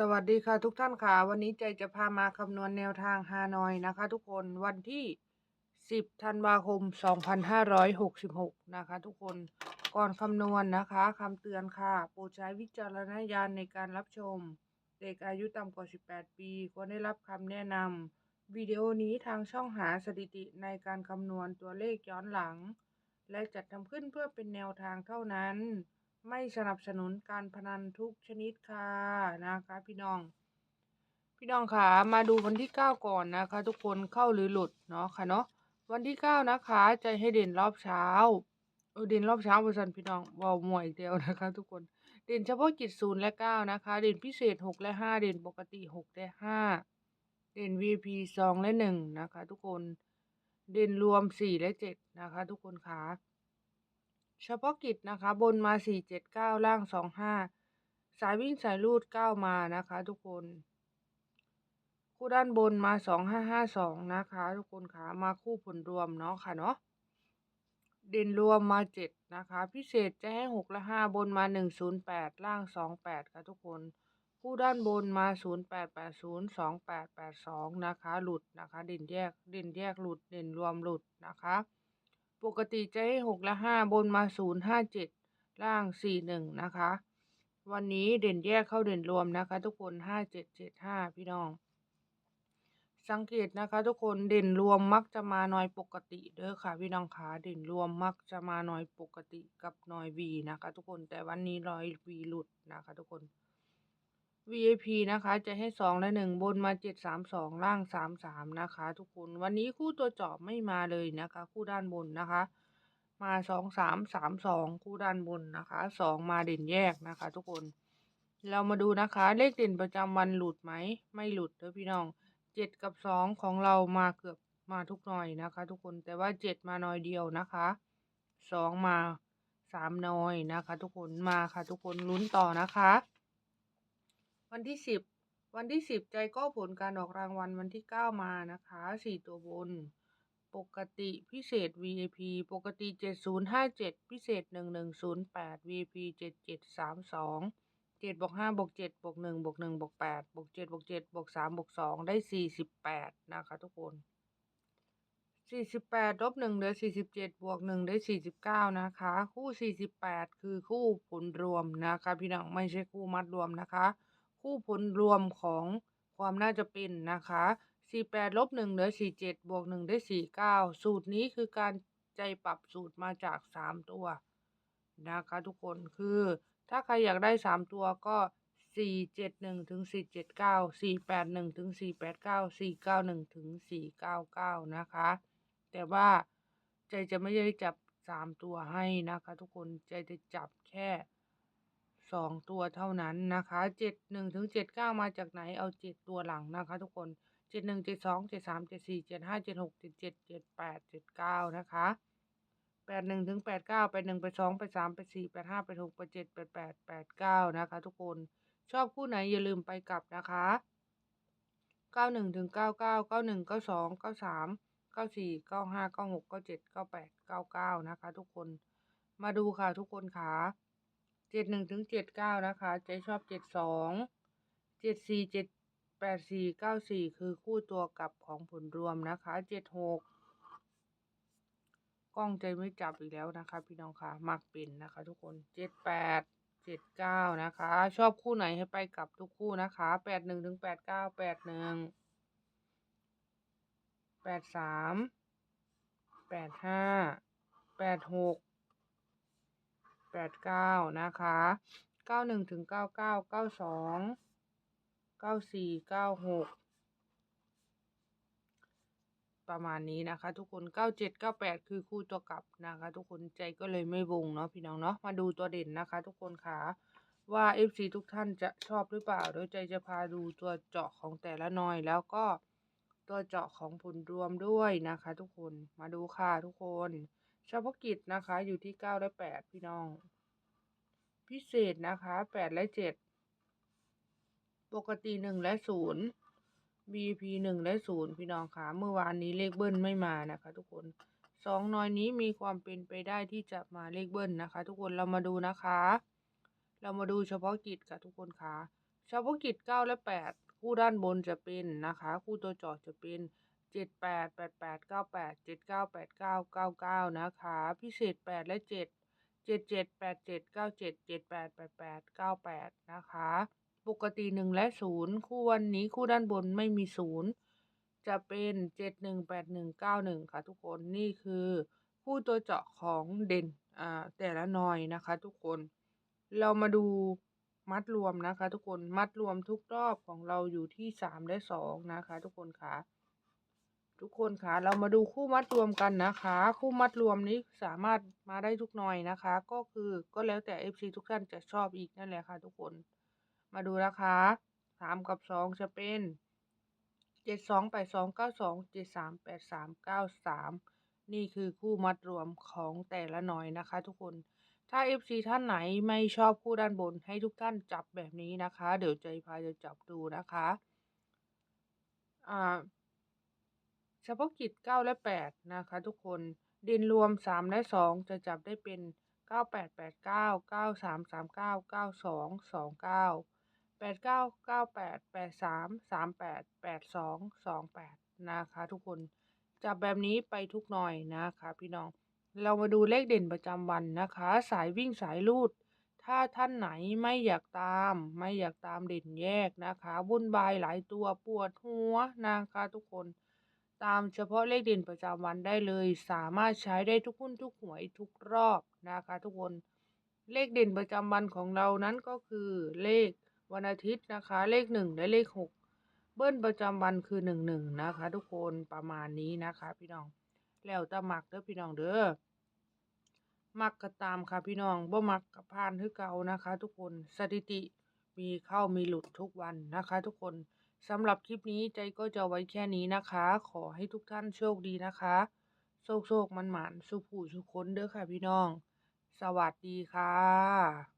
สวัสดีค่ะทุกท่านค่ะ วันนี้ใจจะพามาคำนวณแนวทางฮานอยนะคะ ทุกคนวันที่ 10ธันวาคม 2566 นะคะ ทุกคนก่อนคำนวณนะคะคำเตือนค่ะ โปรดใช้วิจารณญาณในการรับชม เด็กอายุต่ำกว่า 18 ปีควรได้รับคำแนะนำวิดีโอนี้ทางช่องหาสถิติในการคำนวณตัวเลขย้อนหลัง และจัดทำขึ้นเพื่อเป็นแนวทางเท่านั้น ไม่สนับสนุนการพนันทุกชนิดค่ะนะคะพี่น้อง พี่น้องค่ะมาดูวันที่ 9 ก่อนนะคะ ทุกคนเข้าหรือหลุดเนาะค่ะเนาะวันที่ 9 นะคะจะให้เด่นรอบเช้าเด่นรอบเช้าบริษัทพี่น้องเวาวมวยอีกเดียวนะคะ ทุกคนเด่นเฉพาะกิจศูนย์และ 9 นะคะ เด่นพิเศษ 6 และ 5 เด่นปกติ 6 และ 5 เด่น VP 2 และ 1 นะคะ ทุกคนเด่นรวม 4 และ 7 นะคะ ทุกคนค่ะ เฉพาะกิจนะคะ บนมา 4 7 9 ล่าง 2 5 สายวิ่งสายรูด 9 มานะคะทุกคน คู่ด้านบนมา 2 5 5 2 นะคะ ทุกคนค่ะมาคู่ผลรวมเนาะค่ะเนาะเด่นรวมมา 7 นะคะ พิเศษจะให้ 6 และ 5 บนมา 108 ล่าง 28 ค่ะทุกคน คู่ด้านบนมา 0880 2882 นะคะ หลุดนะคะ เด่นแยก เด่นแยกหลุด เด่นรวมหลุดนะคะ ปกติจะให้หกและห้าบนมาศูนย์ห้าเจ็ดล่างสี่หนึ่งนะคะ วันนี้เด่นแยกเข้าเด่นรวมนะคะ ทุกคนห้าเจ็ดเจ็ดห้าพี่น้อง สังเกตนะคะ ทุกคนเด่นรวมมักจะมาน้อยปกติเด้อค่ะ พี่น้องขาเด่นรวมมักจะมาน้อยปกติกับน้อยวีนะคะ ทุกคนแต่วันนี้น้อยวีหลุดนะคะ ทุกคน VIP นะคะ จะให้สองและหนึ่งบนมาเจ็ดสามสองล่างสามสามนะคะ ทุกคนวันนี้คู่ตัวจาะไม่มาเลยนะคะ คู่ด้านบนนะคะ มาสองสามสามสองคู่ด้านบนนะคะสองมาเด่นแยกนะคะ ทุกคน เรามาดูนะคะ เลขเด่นประจำวันหลุดไหมไม่หลุดเด้อพี่น้องเจ็ดกับสองของเรามาเกือบมาทุกหน่อยนะคะ ทุกคนแต่ว่าเจ็ดมาหน่อยเดียวนะคะสองมาสามหน่อยนะคะ ทุกคนมาค่ะ ทุกคนลุ้นต่อนะคะ วันที่สิบวันที่สิบใจก็ผลการออกรางวัลวันที่เก้ามานะคะสี่ตัวบน ปกติพิเศษ VIP ปกติเจ็ดศูนย์ห้าเจ็ดพิเศษหนึ่งหนึ่งศูนย์แปด VIP เจ็ดเจ็ดสามสองเจ็ดบวกห้าบวกเจ็ดบวกหนึ่งบวกหนึ่งบวกแปดบวกเจ็ดบวกเจ็ดบวกสามบวกสองได้สี่สิบแปดนะคะทุกคนสี่สิบแปดลบหนึ่งเหลือสี่สิบเจ็ดบวกหนึ่งได้สี่สิบเก้านะคะ คู่สี่สิบแปดคือคู่ผลรวมนะคะ พี่น้องไม่ใช่คู่มัดรวมนะคะ คู่ผลรวมของความน่าจะเป็นนะคะ48ลบ1เหลือ47บวก1ได้49 สูตรนี้คือการใจปรับสูตรมาจาก 3 ตัว นะคะทุกคนคือ ถ้าใครอยากได้ 3 ตัวก็471ถึง479 481ถึง489 491ถึง499 นะคะ แต่ว่าใจจะไม่ได้จับ 3 ตัวให้นะคะทุกคนใจจะจับแค่ สองตัวเท่านั้นนะคะเจ็ดหนึ่งถึงเจ็ดเก้ามาจากไหนเอาเจ็ดตัวหลังนะคะ ทุกคนเจ็ดหนึ่งเจ็ดสองเจ็ดสามเจ็ดสี่เจ็ดห้าเจ็ดหกเจ็ดเจ็ดเจ็ดแปดเจ็ดเก้านะคะแปดหนึ่งถึงแปดเก้าแปดหนึ่งแปดสองแปดสามแปดสี่แปดห้าแปดหกแปดเจ็ดแปดแปดแปดเก้านะคะ ทุกคนชอบคู่ไหนอย่าลืมไปกลับนะคะเก้าหนึ่งถึงเก้าเก้าเก้าหนึ่งเก้าสองเก้าสามเก้าสี่เก้าห้าเก้าหกเก้าเจ็ดเก้าแปดเก้าเก้านะคะ ทุกคนมาดูค่ะทุกคนค่ะ เจ็ดหนึ่งถึงเจ็ดเก้านะคะใจชอบเจ็ดสองเจ็ดสี่เจ็ดแปดสี่เก้าสี่คือคู่ตัวกลับของผลรวมนะคะเจ็ดหกกล้องใจไม่จับอีกแล้วนะคะ พี่น้องค่ะมักเป็นนะคะ ทุกคนเจ็ดแปดเจ็ดเก้านะคะ ชอบคู่ไหนให้ไปกลับทุกคู่นะคะแปดหนึ่งถึงแปดเก้าแปดหนึ่งแปดสามแปดห้าแปดหก แปดเก้านะคะเก้าหนึ่งถึงเก้าเก้าเก้าสองเก้าสี่เก้าหกประมาณนี้นะคะ ทุกคนเก้าเจ็ดเก้าแปดคือคู่ตัวกลับนะคะ ทุกคนใจก็เลยไม่วงเนาะพี่น้องเนาะมาดูตัวเด่นนะคะ ทุกคนค่ะว่า FC ทุกท่านจะชอบหรือเปล่า โดยใจจะพาดูตัวเจาะของแต่ละหน่อยแล้วก็ตัวเจาะของผลรวมด้วยนะคะ ทุกคนมาดูค่ะทุกคนเฉพาะกิจนะคะอยู่ที่เก้าและแปดพี่น้อง พิเศษนะคะแปดและเจ็ดปกติหนึ่งและศูนย์ BP หนึ่งและศูนย์พี่น้องคะเมื่อวานนี้เลขเบิ้ลไม่มานะคะ ทุกคนสองน้อยนี้มีความเป็นไปได้ที่จะมาเลขเบิ้ลนะคะ ทุกคนเรามาดูนะคะ เรามาดูเฉพาะกิจค่ะทุกคนคะเฉพาะกิจเก้าและแปดคู่ด้านบนจะเป็นนะคะ คู่ตัวจอดจะเป็นเจ็ดแปดแปดแปดเก้าแปดเจ็ดเก้าแปดเก้าเก้าเก้านะคะ พิเศษแปดและเจ็ด เจ็ดเจ็ดแปดเจ็ดเก้าเจ็ดเจ็ดแปดแปดแปดเก้าแปดนะคะ ปกติหนึ่งและศูนย์คู่วันนี้คู่ด้านบนไม่มีศูนย์จะเป็นเจ็ดหนึ่งแปดหนึ่งเก้าหนึ่งค่ะทุกคนนี่คือคู่ตัวเจาะของเด่นอ่าแต่ละหน่อยนะคะ ทุกคน เรามาดูมัดรวมนะคะ ทุกคนมัดรวมทุกรอบของเราอยู่ที่สามและสองนะคะ ทุกคนค่ะ ทุกคนค่ะเรามาดูคู่มัดรวมกันนะคะ คู่มัดรวมนี้สามารถมาได้ทุกหน่อยนะคะ ก็คือก็แล้วแต่ FC ทุกท่านจะชอบอีกนั่นแหละค่ะ ทุกคนมาดูนะคะสามกับสองจะเป็นเจ็ดสองแปดสองเก้าสองเจ็ดสามแปดสามเก้าสามนี่คือคู่มัดรวมของแต่ละหน่อยนะคะ ทุกคนถ้า FC ท่านไหนไม่ชอบคู่ด้านบนให้ทุกท่านจับแบบนี้นะคะ เดี๋ยวใจพายจะจับดูนะคะอ่า เฉพาะกิจเก้าและแปดนะคะทุกคนด่นรวมสามและสองจะจับได้เป็นเก้าแปดแปดเก้าเก้าสามสามเก้าเก้าสองสองเก้าแปดเก้าเก้าแปดแปดสามสามแปดแปดสองสองแปดนะคะทุกคนจับแบบนี้ไปทุกหน่อยนะคะพี่น้อง เรามาดูเลขเด่นประจำวันนะคะ สายวิ่งสายลูด ถ้าท่านไหนไม่อยากตาม ไม่อยากตามเด่นแยกนะคะวุ่นวายหลายตัวปวดหัวนะคะทุกคน ตามเฉพาะเลขเด่นประจำวันได้เลย สามารถใช้ได้ทุกหุ้นทุกหวยทุกรอบนะคะ ทุกคน เลขเด่นประจำวันของเรานั้นก็คือเลขวันอาทิตย์นะคะ เลขหนึ่งและเลขหกเบิ้ลประจำวันคือหนึ่งหนึ่งนะคะ ทุกคนประมาณนี้นะคะ พี่น้อง แล้วตะมักเด้อพี่น้องเด้อมักก็ตามค่ะพี่น้องบ่มักกับพานคือเก่านะคะ ทุกคนสถิติมีเข้ามีหลุดทุกวันนะคะ ทุกคน สำหรับคลิปนี้ใจก็จะไว้แค่นี้นะคะ ขอให้ทุกท่านโชคดีนะคะ โชคโชคมันหมานสุผู้สุคนเด้อค่ะพี่น้อง สวัสดีค่ะ